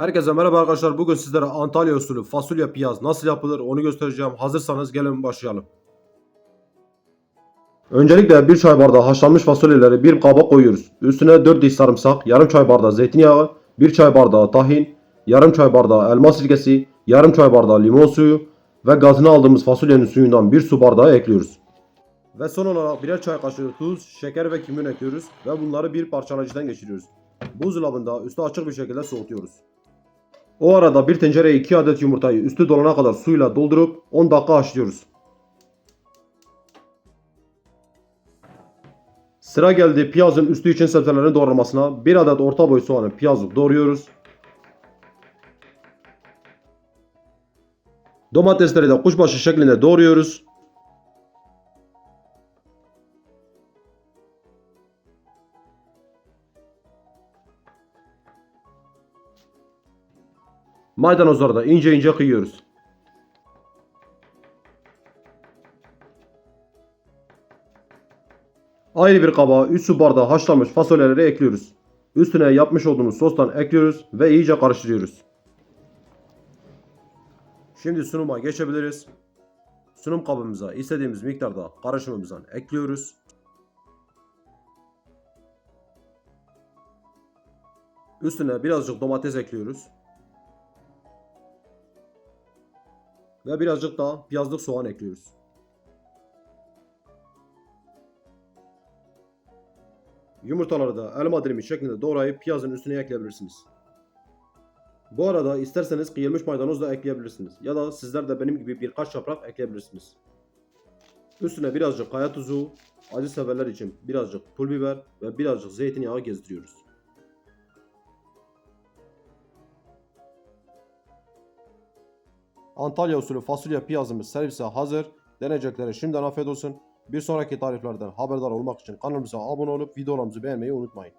Herkese merhaba arkadaşlar. Bugün sizlere Antalya usulü fasulye piyaz nasıl yapılır onu göstereceğim. Hazırsanız gelin başlayalım. Öncelikle bir çay bardağı haşlanmış fasulyeleri bir kaba koyuyoruz. Üstüne 4 diş sarımsak, yarım çay bardağı zeytinyağı, 1 çay bardağı tahin, yarım çay bardağı elma sirkesi, yarım çay bardağı limon suyu ve gazını aldığımız fasulyenin suyundan bir su bardağı ekliyoruz. Ve son olarak birer çay kaşığı tuz, şeker ve kimyon ekliyoruz ve bunları bir parçalayıcıdan geçiriyoruz. Buzdolabında üstü açık bir şekilde soğutuyoruz. O arada bir tencereye 2 adet yumurtayı üstü dolana kadar suyla doldurup 10 dakika haşlıyoruz. Sıra geldi piyazın üstü için sebzelerin doğranmasına. 1 adet orta boy soğanı piyazlık doğruyoruz. Domatesleri de kuşbaşı şeklinde doğruyoruz. Maydanozları da ince ince kıyıyoruz. Ayrı bir kaba 3 su bardağı haşlanmış fasulyeleri ekliyoruz. Üstüne yapmış olduğumuz sostan ekliyoruz ve iyice karıştırıyoruz. Şimdi sunuma geçebiliriz. Sunum kabımıza istediğimiz miktarda karışımımızdan ekliyoruz. Üstüne birazcık domates ekliyoruz. Ve birazcık daha piyazlık soğan ekliyoruz. Yumurtaları da elma dilimi şeklinde doğrayıp piyazın üstüne ekleyebilirsiniz. Bu arada isterseniz kıyılmış maydanoz da ekleyebilirsiniz. Ya da sizler de benim gibi birkaç yaprak ekleyebilirsiniz. Üstüne birazcık kaya tuzu, acı severler için birazcık pul biber ve birazcık zeytinyağı gezdiriyoruz. Antalya usulü fasulye piyazımız servise hazır. Deneyeceklere şimdiden afiyet olsun. Bir sonraki tariflerden haberdar olmak için kanalımıza abone olup videolarımızı beğenmeyi unutmayın.